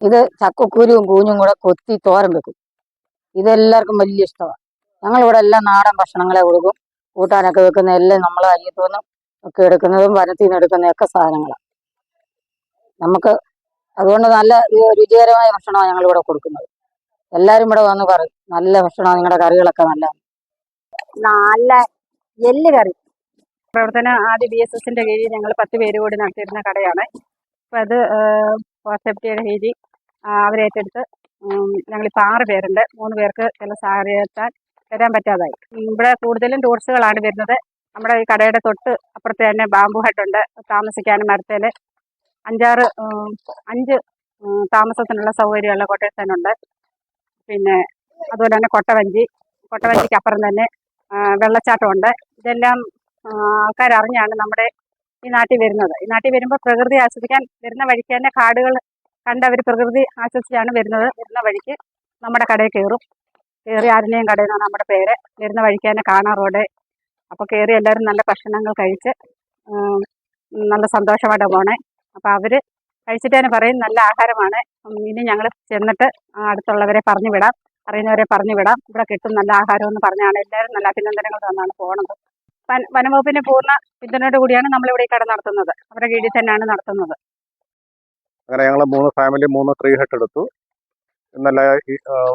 ഇത് ചക്കക്കുരുവും കൂഞ്ഞും കൂടെ കൊത്തി തോരൻ വെക്കും. ഇതെല്ലാവർക്കും വലിയ ഇഷ്ടമാണ് ഞങ്ങളിവിടെ എല്ലാം നാടൻ ഭക്ഷണങ്ങളെ കൊടുക്കും. കൂട്ടാനൊക്കെ വെക്കുന്ന എല്ലാം നമ്മൾ അയ്യത്തുനിന്നും ഒക്കെ എടുക്കുന്നതും വനത്തിൽ നിന്ന് എടുക്കുന്നതൊക്കെ സാധനങ്ങളാണ് നമുക്ക് അതുകൊണ്ട് നല്ല രുചികരമായ ഭക്ഷണമാണ് ഞങ്ങളിവിടെ കൊടുക്കുന്നത്. എല്ലാവരും ഇവിടെ വന്ന് പറയും നല്ല ഭക്ഷണമാണ് നിങ്ങളുടെ കറികളൊക്കെ നല്ല നല്ല എല്ല് കറി. പ്രവർത്തനം ആദ്യ ബി എസ് എസിന്റെ കീഴിൽ ഞങ്ങൾ പത്ത് പേര് കൂടി നടത്തിയിരുന്ന കടയാണ്. അപ്പം അത് സേഫ്റ്റിയുടെ കീഴിൽ അവരേറ്റെടുത്ത് ഞങ്ങളിപ്പോൾ ആറ് പേരുണ്ട്. മൂന്ന് പേർക്ക് ചില സാഹചര്യത്താൽ വരാൻ പറ്റാതായി. ഇവിടെ കൂടുതലും ടൂറിസ്റ്റുകളാണ് വരുന്നത്. നമ്മുടെ ഈ കടയുടെ തൊട്ട് അപ്പുറത്ത് തന്നെ ബാംബു ഹട്ടുണ്ട് താമസിക്കാനും മരത്തേൽ അഞ്ചാറ് അഞ്ച് താമസത്തിനുള്ള സൗകര്യമുള്ള കൊട്ടേഷൻ ഉണ്ട് പിന്നെ അതുപോലെ തന്നെ കൊട്ടവഞ്ചി. കൊട്ടവഞ്ചിക്ക് അപ്പുറം തന്നെ വെള്ളച്ചാട്ടമുണ്ട്. ഇതെല്ലാം ആൾക്കാർ അറിഞ്ഞാണ് നമ്മുടെ ഈ നാട്ടിൽ വരുന്നത്. ഈ നാട്ടിൽ വരുമ്പോൾ പ്രകൃതി ആസ്വദിക്കാൻ വരുന്ന വഴിക്ക് തന്നെ കാടുകൾ കണ്ട് അവർ പ്രകൃതി ആശ്വസിച്ചാണ് വരുന്നത് വരുന്ന വഴിക്ക് നമ്മുടെ കടയിൽ കയറും. കയറി ആരുടെയും കടയിൽ നമ്മുടെ പേര് വരുന്ന വഴിക്ക് തന്നെ കാണാറോടെ അപ്പോൾ കയറി എല്ലാവരും നല്ല ഭക്ഷണങ്ങൾ കഴിച്ച് നല്ല സന്തോഷമായിട്ട് പോണേ. അപ്പോൾ അവർ കഴിച്ചിട്ട് തന്നെ പറയും നല്ല ആഹാരമാണ്. ഇനി ഞങ്ങൾ ചെന്നിട്ട് അടുത്തുള്ളവരെ പറഞ്ഞു വിടാം. അറിയുന്നവരെ പറഞ്ഞു വിടാം. ഇവിടെ കിട്ടും നല്ല ആഹാരം എന്ന് പറഞ്ഞാണ് എല്ലാവരും നല്ല അഭിനന്ദനങ്ങൾ തന്നാണ് പോണത്. വനം വനംവകുപ്പിന്റെ പൂർണ പിന്തുണയോട് കൂടിയാണ് നമ്മളിവിടെ ഈ കട നടത്തുന്നത്. അവരുടെ കീഴിൽ തന്നെയാണ് നടത്തുന്നത്. അങ്ങനെ ഞങ്ങൾ മൂന്ന് ഫാമിലി മൂന്ന് ത്രീ ഹെഡ് എടുത്തു. ഇന്നലെ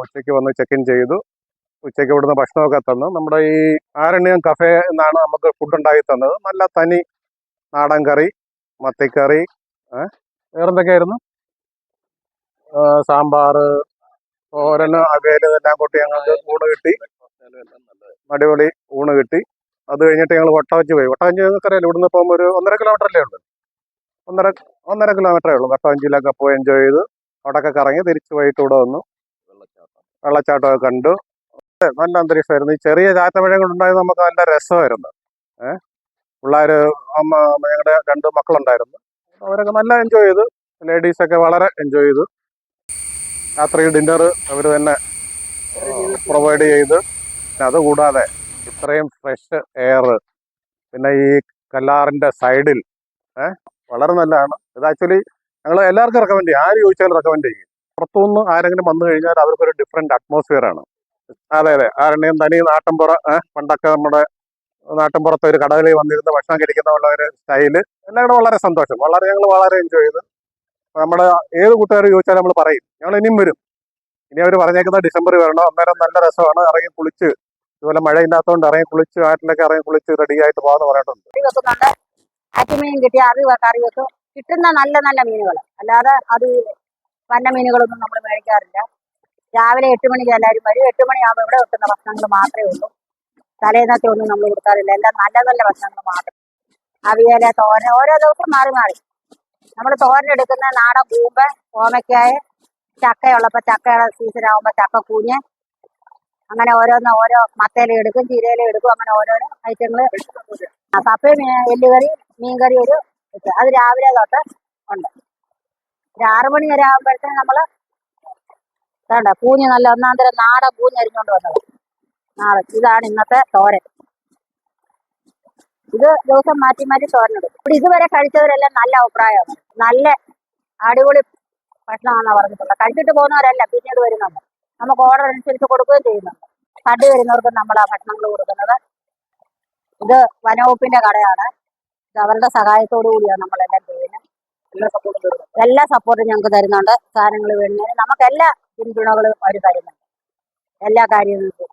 ഉച്ചയ്ക്ക് വന്ന് ചെക്ക് ഇൻ ചെയ്തു. ഉച്ചയ്ക്ക് ഇവിടുന്ന് ഭക്ഷണമൊക്കെ തന്നു. നമ്മുടെ ഈ ആരണ്യം കഫേ എന്നാണ് നമുക്ക് ഫുഡ് ഉണ്ടാക്കി തന്നത്. നല്ല തനി നാടൻ കറി മത്തിക്കറി വേറെന്തൊക്കെയായിരുന്നു? സാമ്പാർ തോരന് അവിയൽ ഇതെല്ലാം കൂട്ടി ഞങ്ങൾക്ക് ഊണ് കിട്ടി. അടിപൊളി ഊണ് കിട്ടി. അത് കഴിഞ്ഞിട്ട് ഞങ്ങൾ വട്ടവഞ്ചി പോയി. വട്ടവഞ്ചി നിങ്ങൾക്കറിയാലോ ഇവിടുന്ന് പോകുമ്പോൾ ഒരു ഒന്നര കിലോമീറ്റർ അല്ലേ ഉള്ളൂ. ഒന്നര ഒന്നര കിലോമീറ്ററേ ഉള്ളൂ. വട്ടവഞ്ചിയിലൊക്കെ പോയി എൻജോയ് ചെയ്തു അവിടെയൊക്കെ കറങ്ങി തിരിച്ച് വൈകിട്ട് ഇവിടെ വന്നു. വെള്ളച്ചാട്ടമൊക്കെ കണ്ടു. നല്ല അന്തരീക്ഷമായിരുന്നു. ഈ ചെറിയ ചാറ്റമഴ കൊണ്ടുണ്ടായത് നമുക്ക് നല്ല രസമായിരുന്നു. ഏഹ് പിള്ളേർ അമ്മ ഞങ്ങളുടെ രണ്ട് മക്കളുണ്ടായിരുന്നു. അവരൊക്കെ നല്ല എൻജോയ് ചെയ്തു. ലേഡീസൊക്കെ വളരെ എൻജോയ് ചെയ്തു. രാത്രി ഡിന്നർ അവർ തന്നെ പ്രൊവൈഡ് ചെയ്ത്. അതുകൂടാതെ ഇത്രയും ഫ്രഷ് എയർ പിന്നെ ഈ കല്ലാറിന്റെ സൈഡിൽ ഏഹ് വളരെ നല്ലതാണ്. ഇത് ആക്ച്വലി ഞങ്ങൾ എല്ലാവർക്കും റെക്കമെൻഡ് ചെയ്യും. ആര് ചോദിച്ചാലും റെക്കമെൻഡ് ചെയ്യും. പുറത്തുനിന്ന് ആരെങ്കിലും വന്നു കഴിഞ്ഞാൽ അവർക്കൊരു ഡിഫറെന്റ് അറ്റ്മോസ്ഫിയർ ആണ്. അതെ അതെ. ആരുടെയും തനി നാട്ടിൻപുറ പണ്ടൊക്കെ നമ്മുടെ നാട്ടിൻപുറത്തെ ഒരു കടകളിൽ വന്നിരുന്ന് ഭക്ഷണം കഴിക്കുന്ന ഒരു സ്റ്റൈൽ എല്ലാം കൂടെ വളരെ സന്തോഷം. വളരെ ഞങ്ങൾ വളരെ എൻജോയ് ചെയ്ത്. നമ്മുടെ ഏത് കൂട്ടുകാർ ചോദിച്ചാലും നമ്മൾ പറയും. ഞങ്ങൾ ഇനിയും വരും. ഇനി അവർ പറഞ്ഞേക്കുന്ന ഡിസംബർ വരണം? അന്നേരം നല്ല രസമാണ്. ഇറങ്ങി കുളിച്ച്. ഇതുപോലെ മഴയില്ലാത്തതുകൊണ്ട് ഇറങ്ങി കുളിച്ച് ആറ്റിലൊക്കെ ഇറങ്ങി കുളിച്ച് റെഡി ആയിട്ട് പോകാന്ന് പറഞ്ഞിട്ടുണ്ട്. ആറ്റുമീൻ കിട്ടിയ അത് കറി വെക്കും. കിട്ടുന്ന നല്ല നല്ല മീനുകൾ അല്ലാതെ അത് വന്ന മീനുകളൊന്നും നമ്മൾ മേടിക്കാറില്ല. രാവിലെ എട്ട് മണിക്ക് എല്ലാവരും വരും. എട്ട് മണിയാകുമ്പോൾ ഇവിടെ വെക്കുന്ന ഭക്ഷണങ്ങൾ മാത്രമേ ഉള്ളൂ. തലേന്നത്തെ ഒന്നും നമ്മൾ കൊടുക്കാറില്ല. എല്ലാം നല്ല നല്ല ഭക്ഷണങ്ങൾ മാത്രം. അവിയല തോരൻ ഓരോ ദിവസം മാറി മാറി. നമ്മൾ തോരൻ എടുക്കുന്ന നാടൻ കൂമ്പ് ഓമയ്ക്കായ ചക്കയുള്ളപ്പോൾ ചക്കയുടെ സീസൺ ആകുമ്പോൾ ചക്ക കൂഞ്ഞ്. അങ്ങനെ ഓരോന്ന് ഓരോ മത്തയിലെടുക്കും എടുക്കും എടുക്കും അങ്ങനെ ഓരോരോ ഐറ്റങ്ങൾ കപ്പയും പപ്പയും എല്ലുകറി മീൻകറി ഒരു. അത് രാവിലെ തൊട്ട് ഉണ്ട്. ഒരു ആറു മണി വരെ ആകുമ്പോഴത്തേന് നമ്മൾ വേണ്ട കൂഞ്ഞ് നല്ല ഒന്നാം തരം നാടൻ കൂഞ്ഞ് അരിഞ്ഞോണ്ട് വന്നത്. നാളെ ഇതാണ് ഇന്നത്തെ തോരൻ. ഇത് ദിവസം മാറ്റി മാറ്റി തോരനെടുക്കും ഇവിടെ ഇതുവരെ കഴിച്ചവരെല്ലാം നല്ല അഭിപ്രായമാണ്. നല്ല അടിപൊളി ഭക്ഷണമാണെന്നാണ് പറഞ്ഞിട്ടുള്ളത്. കഴിച്ചിട്ട് പോകുന്നവരല്ല പിന്നീട് വരുന്നുണ്ട്. നമുക്ക് ഓർഡർ അനുസരിച്ച് കൊടുക്കുകയും ചെയ്യുന്നുണ്ട്. തടി വരുന്നവർക്കും നമ്മൾ ആ ഭക്ഷണങ്ങൾ കൊടുക്കുന്നത്. ഇത് വനവകുപ്പിന്റെ കടയാണ്. ഇത് അവരുടെ സഹായത്തോടു കൂടിയാണ് നമ്മളെല്ലാം ചെയ്യുന്നത്. എല്ലാ സപ്പോർട്ടും ഞങ്ങൾക്ക് തരുന്നുണ്ട്. സാധനങ്ങൾ വേണ്ടുന്നതിന് നമുക്ക് എല്ലാ പിന്തുണകളും അവർ തരുന്നുണ്ട്. എല്ലാ കാര്യങ്ങൾക്കും